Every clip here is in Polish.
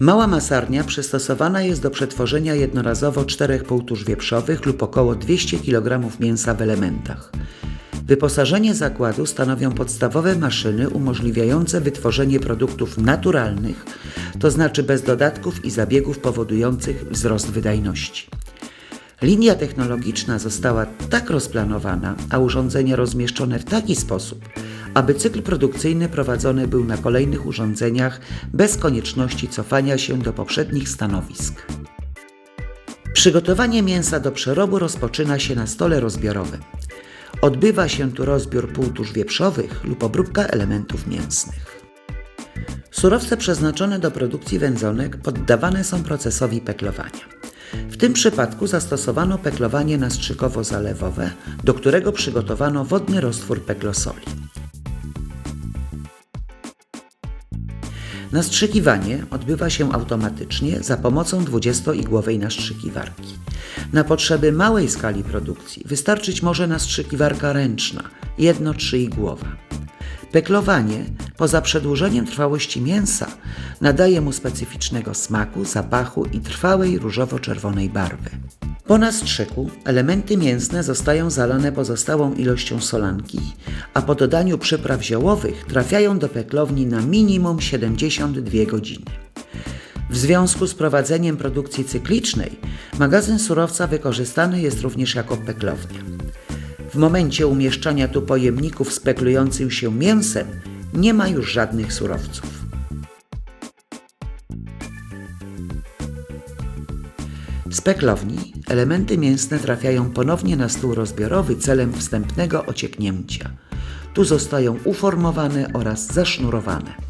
Mała masarnia przystosowana jest do przetworzenia jednorazowo czterech półtusz wieprzowych lub około 200 kg mięsa w elementach. Wyposażenie zakładu stanowią podstawowe maszyny umożliwiające wytworzenie produktów naturalnych, to znaczy bez dodatków i zabiegów powodujących wzrost wydajności. Linia technologiczna została tak rozplanowana, a urządzenia rozmieszczone w taki sposób, aby cykl produkcyjny prowadzony był na kolejnych urządzeniach bez konieczności cofania się do poprzednich stanowisk. Przygotowanie mięsa do przerobu rozpoczyna się na stole rozbiorowym. Odbywa się tu rozbiór półtusz wieprzowych lub obróbka elementów mięsnych. Surowce przeznaczone do produkcji wędzonek poddawane są procesowi peklowania. W tym przypadku zastosowano peklowanie nastrzykowo-zalewowe, do którego przygotowano wodny roztwór peklosoli. Nastrzykiwanie odbywa się automatycznie za pomocą 20-igłowej nastrzykiwarki. Na potrzeby małej skali produkcji wystarczyć może nastrzykiwarka ręczna, jedno-trzyigłowa. Peklowanie, poza przedłużeniem trwałości mięsa, nadaje mu specyficznego smaku, zapachu i trwałej różowo-czerwonej barwy. Po nastrzyku elementy mięsne zostają zalane pozostałą ilością solanki, a po dodaniu przypraw ziołowych trafiają do peklowni na minimum 72 godziny. W związku z prowadzeniem produkcji cyklicznej, magazyn surowca wykorzystany jest również jako peklownia. W momencie umieszczania tu pojemników z peklującym się mięsem nie ma już żadnych surowców. Z peklowni elementy mięsne trafiają ponownie na stół rozbiorowy celem wstępnego ocieknięcia. Tu zostają uformowane oraz zasznurowane.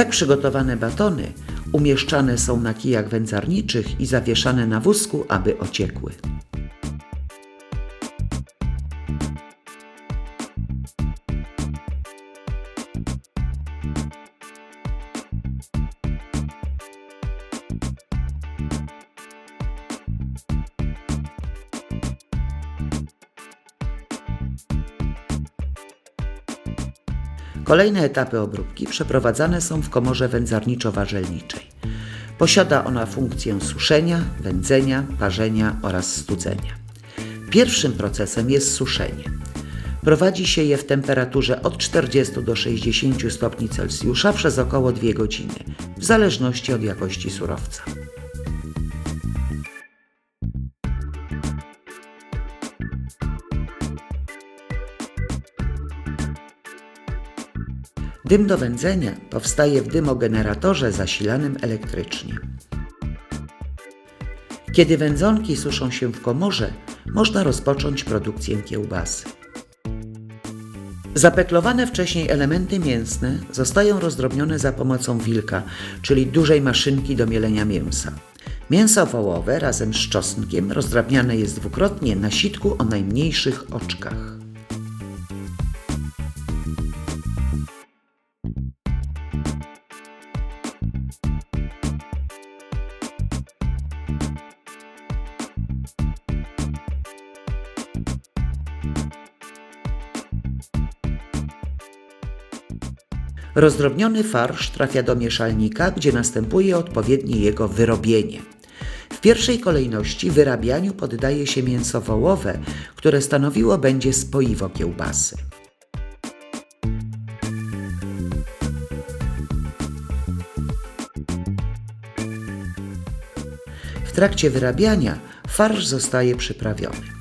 Tak przygotowane batony umieszczane są na kijach wędzarniczych i zawieszane na wózku, aby ociekły. Kolejne etapy obróbki przeprowadzane są w komorze wędzarniczo-warzelniczej. Posiada ona funkcję suszenia, wędzenia, parzenia oraz studzenia. Pierwszym procesem jest suszenie. Prowadzi się je w temperaturze od 40 do 60 stopni Celsjusza przez około 2 godziny, w zależności od jakości surowca. Dym do wędzenia powstaje w dymogeneratorze zasilanym elektrycznie. Kiedy wędzonki suszą się w komorze, można rozpocząć produkcję kiełbasy. Zapeklowane wcześniej elementy mięsne zostają rozdrobnione za pomocą wilka, czyli dużej maszynki do mielenia mięsa. Mięso wołowe razem z czosnkiem rozdrabniane jest dwukrotnie na sitku o najmniejszych oczkach. Rozdrobniony farsz trafia do mieszalnika, gdzie następuje odpowiednie jego wyrobienie. W pierwszej kolejności wyrabianiu poddaje się mięso wołowe, które stanowiło będzie spoiwo kiełbasy. W trakcie wyrabiania farsz zostaje przyprawiony.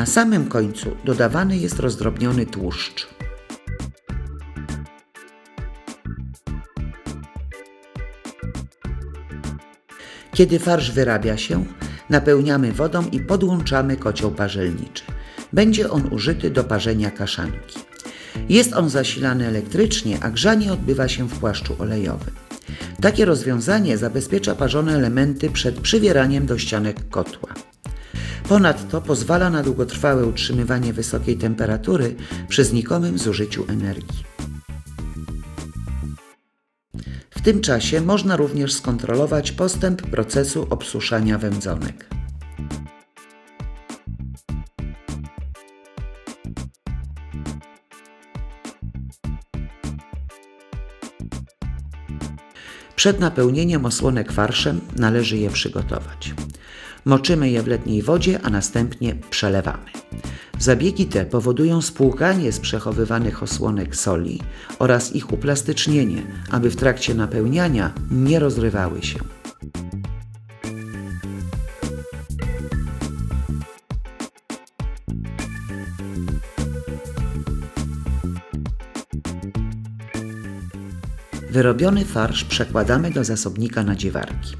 Na samym końcu dodawany jest rozdrobniony tłuszcz. Kiedy farsz wyrabia się, napełniamy wodą i podłączamy kocioł parzelniczy. Będzie on użyty do parzenia kaszanki. Jest on zasilany elektrycznie, a grzanie odbywa się w płaszczu olejowym. Takie rozwiązanie zabezpiecza parzone elementy przed przywieraniem do ścianek kotła. Ponadto pozwala na długotrwałe utrzymywanie wysokiej temperatury przy znikomym zużyciu energii. W tym czasie można również skontrolować postęp procesu obsuszania wędzonek. Przed napełnieniem osłonek farszem należy je przygotować. Moczymy je w letniej wodzie, a następnie przelewamy. Zabiegi te powodują spłukanie z przechowywanych osłonek soli oraz ich uplastycznienie, aby w trakcie napełniania nie rozrywały się. Wyrobiony farsz przekładamy do zasobnika nadziewarki.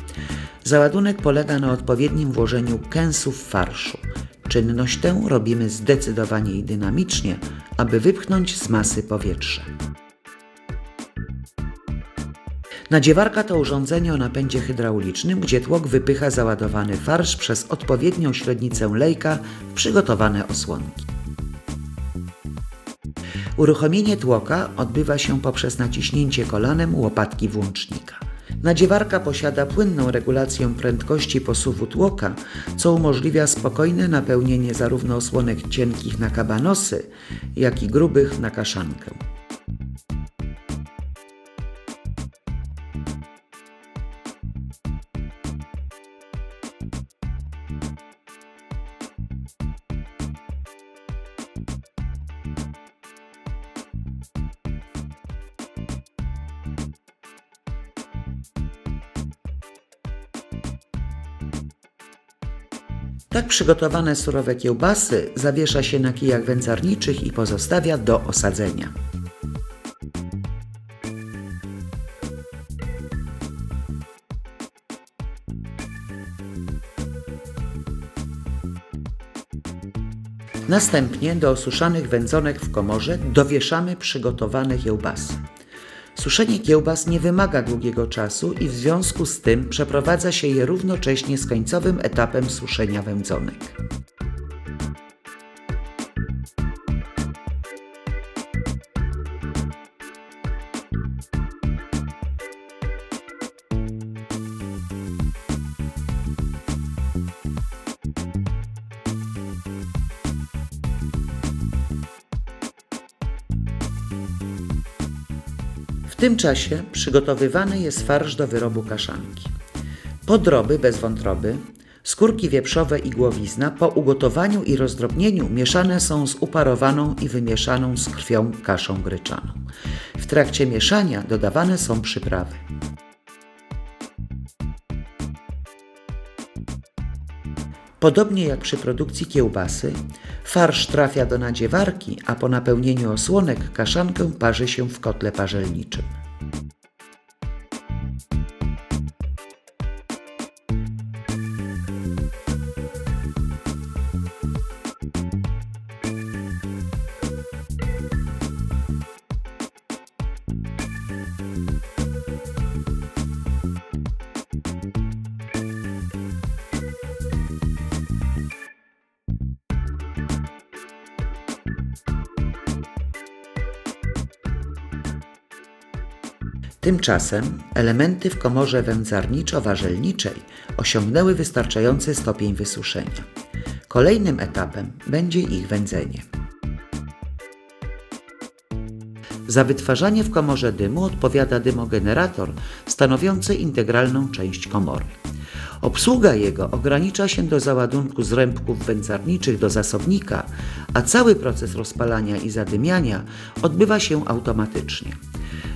Załadunek polega na odpowiednim włożeniu kęsów farszu. Czynność tę robimy zdecydowanie i dynamicznie, aby wypchnąć z masy powietrze. Nadziewarka to urządzenie o napędzie hydraulicznym, gdzie tłok wypycha załadowany farsz przez odpowiednią średnicę lejka w przygotowane osłonki. Uruchomienie tłoka odbywa się poprzez naciśnięcie kolanem łopatki włącznika. Nadziewarka posiada płynną regulację prędkości posuwu tłoka, co umożliwia spokojne napełnienie zarówno osłonek cienkich na kabanosy, jak i grubych na kaszankę. Przygotowane surowe kiełbasy zawiesza się na kijach wędzarniczych i pozostawia do osadzenia. Następnie do osuszanych wędzonek w komorze dowieszamy przygotowane kiełbasy. Suszenie kiełbas nie wymaga długiego czasu i w związku z tym przeprowadza się je równocześnie z końcowym etapem suszenia wędzonek. Tym czasie przygotowywany jest farsz do wyrobu kaszanki. Podroby bez wątroby, skórki wieprzowe i głowizna po ugotowaniu i rozdrobnieniu mieszane są z uparowaną i wymieszaną z krwią kaszą gryczaną. W trakcie mieszania dodawane są przyprawy. Podobnie jak przy produkcji kiełbasy, farsz trafia do nadziewarki, a po napełnieniu osłonek kaszankę parzy się w kotle parzelniczym. Tymczasem elementy w komorze wędzarniczo-warzelniczej osiągnęły wystarczający stopień wysuszenia. Kolejnym etapem będzie ich wędzenie. Za wytwarzanie w komorze dymu odpowiada dymogenerator stanowiący integralną część komory. Obsługa jego ogranicza się do załadunku zrębków wędzarniczych do zasobnika, a cały proces rozpalania i zadymiania odbywa się automatycznie.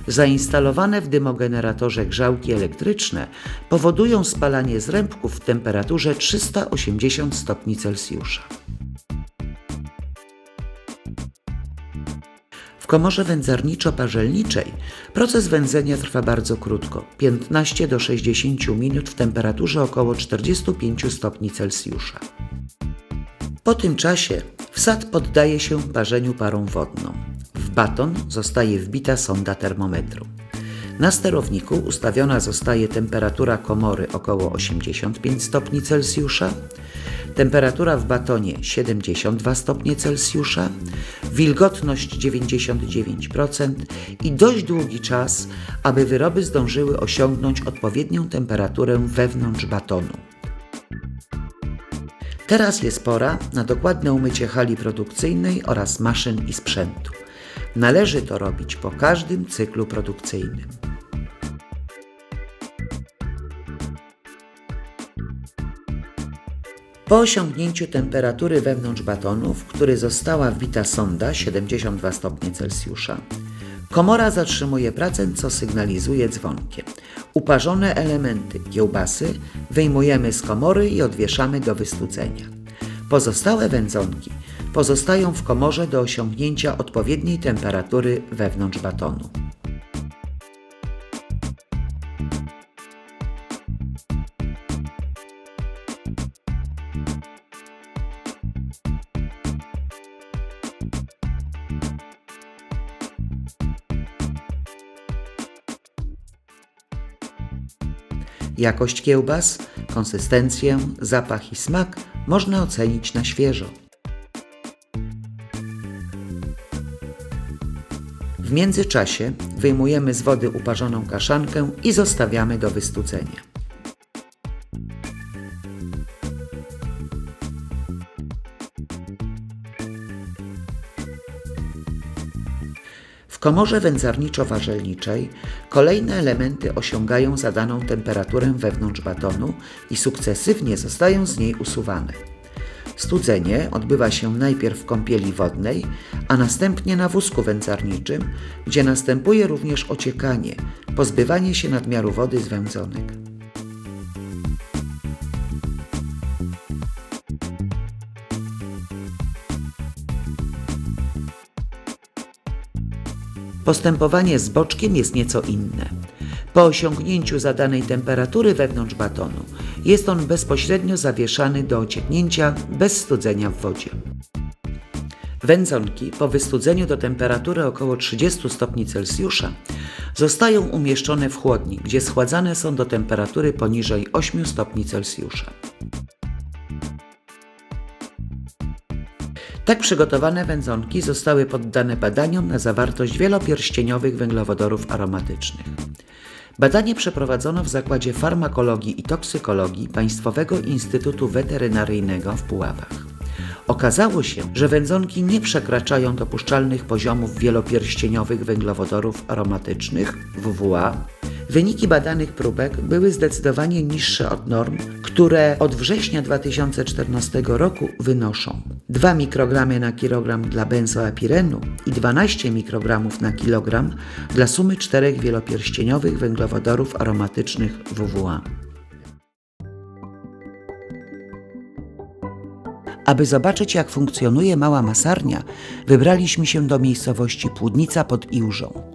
Zainstalowane w dymogeneratorze grzałki elektryczne powodują spalanie zrębków w temperaturze 380 stopni Celsjusza. W komorze wędzarniczo-parzelniczej proces wędzenia trwa bardzo krótko 15 do 60 minut w temperaturze około 45 stopni Celsjusza. Po tym czasie wsad poddaje się parzeniu parą wodną. Baton zostaje wbita sonda termometru. Na sterowniku ustawiona zostaje temperatura komory około 85 stopni Celsjusza, temperatura w batonie 72 stopnie Celsjusza, wilgotność 99% i dość długi czas, aby wyroby zdążyły osiągnąć odpowiednią temperaturę wewnątrz batonu. Teraz jest pora na dokładne umycie hali produkcyjnej oraz maszyn i sprzętu. Należy to robić po każdym cyklu produkcyjnym. Po osiągnięciu temperatury wewnątrz batonu, w który została wbita sonda 72 stopnie Celsjusza, komora zatrzymuje pracę, co sygnalizuje dzwonkiem. Uparzone elementy kiełbasy wyjmujemy z komory i odwieszamy do wystudzenia. Pozostałe wędzonki pozostają w komorze do osiągnięcia odpowiedniej temperatury wewnątrz batonu. Jakość kiełbas, konsystencję, zapach i smak można ocenić na świeżo. Międzyczasie wyjmujemy z wody uparzoną kaszankę i zostawiamy do wystudzenia. W komorze wędzarniczo-warzelniczej kolejne elementy osiągają zadaną temperaturę wewnątrz batonu i sukcesywnie zostają z niej usuwane. Studzenie odbywa się najpierw w kąpieli wodnej, a następnie na wózku wędzarniczym, gdzie następuje również ociekanie, pozbywanie się nadmiaru wody z wędzonek. Postępowanie z boczkiem jest nieco inne. Po osiągnięciu zadanej temperatury wewnątrz batonu jest on bezpośrednio zawieszany do ocieknięcia bez studzenia w wodzie. Wędzonki po wystudzeniu do temperatury około 30 stopni Celsjusza zostają umieszczone w chłodni, gdzie schładzane są do temperatury poniżej 8 stopni Celsjusza. Tak przygotowane wędzonki zostały poddane badaniom na zawartość wielopierścieniowych węglowodorów aromatycznych. Badanie przeprowadzono w Zakładzie Farmakologii i Toksykologii Państwowego Instytutu Weterynaryjnego w Puławach. Okazało się, że wędzonki nie przekraczają dopuszczalnych poziomów wielopierścieniowych węglowodorów aromatycznych WWA. Wyniki badanych próbek były zdecydowanie niższe od norm, które od września 2014 roku wynoszą 2 mikrogramy na kilogram dla benzoapirenu i 12 mikrogramów na kilogram dla sumy czterech wielopierścieniowych węglowodorów aromatycznych WWA. Aby zobaczyć, jak funkcjonuje mała masarnia, wybraliśmy się do miejscowości Płudnica pod Iłżą.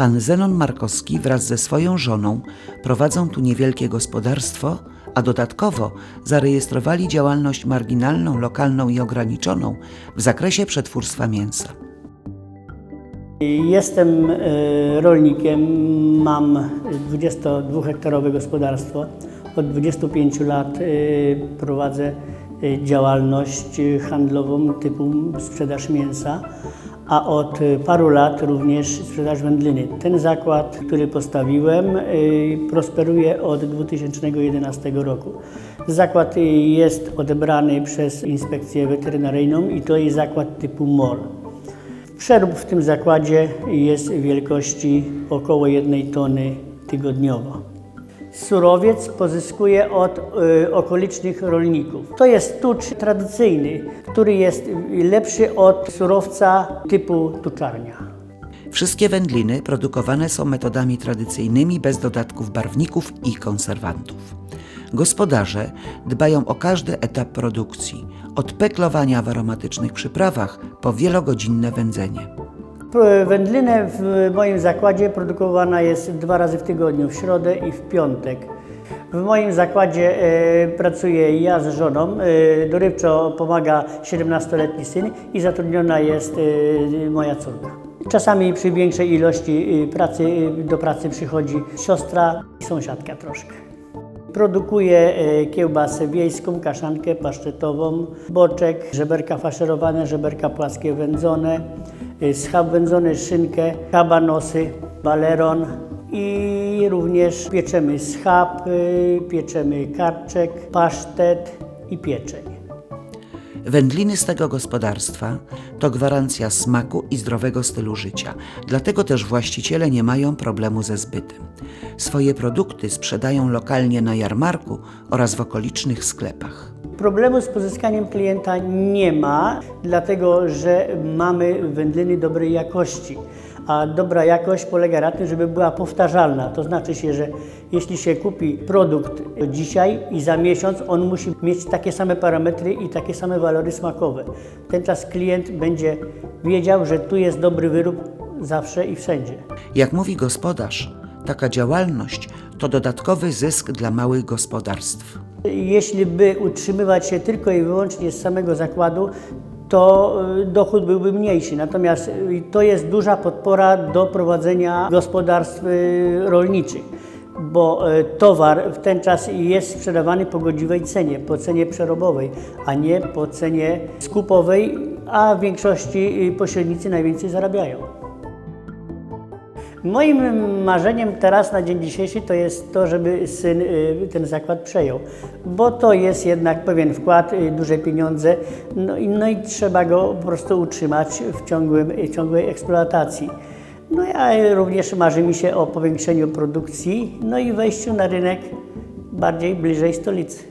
Pan Zenon Markowski wraz ze swoją żoną prowadzą tu niewielkie gospodarstwo, a dodatkowo zarejestrowali działalność marginalną, lokalną i ograniczoną w zakresie przetwórstwa mięsa. Jestem e, rolnikiem, mam 22-hektarowe gospodarstwo. Od 25 lat e, prowadzę e, działalność handlową typu sprzedaż mięsa, a od paru lat również sprzedaż wędliny. Ten zakład, który postawiłem, prosperuje od 2011 roku. Zakład jest odebrany przez inspekcję weterynaryjną i to jest zakład typu MOL. Przerób w tym zakładzie jest wielkości około 1 tony tygodniowo. Surowiec pozyskuje od y, okolicznych rolników. To jest tucz tradycyjny, który jest lepszy od surowca typu tuczarnia. Wszystkie wędliny produkowane są metodami tradycyjnymi bez dodatków barwników i konserwantów. Gospodarze dbają o każdy etap produkcji, od peklowania w aromatycznych przyprawach po wielogodzinne wędzenie. Wędlinę w moim zakładzie produkowana jest dwa razy w tygodniu, w środę i w piątek. W moim zakładzie e, pracuję ja z żoną. E, dorywczo pomaga 17-letni syn i zatrudniona jest e, moja córka. Czasami przy większej ilości pracy do pracy przychodzi siostra i sąsiadka troszkę. Produkuję e, kiełbasę wiejską, kaszankę pasztetową, boczek, żeberka faszerowane, żeberka płaskie wędzone, e, schab wędzony, szynkę, kabanosy, baleron i również pieczemy schab, pieczemy karczek, pasztet i pieczeń. Wędliny z tego gospodarstwa to gwarancja smaku i zdrowego stylu życia, dlatego też właściciele nie mają problemu ze zbytem. Swoje produkty sprzedają lokalnie na jarmarku oraz w okolicznych sklepach. Problemu z pozyskaniem klienta nie ma, dlatego że mamy wędliny dobrej jakości. A dobra jakość polega na tym, żeby była powtarzalna. To znaczy się, że jeśli się kupi produkt dzisiaj i za miesiąc, on musi mieć takie same parametry i takie same walory smakowe. Wtenczas klient będzie wiedział, że tu jest dobry wyrób zawsze i wszędzie. Jak mówi gospodarz, taka działalność to dodatkowy zysk dla małych gospodarstw. Jeśli by utrzymywać się tylko i wyłącznie z samego zakładu, to y, dochód byłby mniejszy. Natomiast y, to jest duża podpora do prowadzenia gospodarstw y, rolniczych, bo towar w ten czas jest sprzedawany po godziwej cenie, po cenie przerobowej, a nie po cenie skupowej, a w większości pośrednicy najwięcej zarabiają. Moim marzeniem teraz na dzień dzisiejszy to jest to, żeby syn y, ten zakład przejął, bo to jest jednak pewien wkład, y, duże pieniądze, no i, no i trzeba go po prostu utrzymać w ciągłym, y, ciągłej eksploatacji. No a również marzy mi się o powiększeniu produkcji, no i wejściu na rynek bardziej bliżej stolicy.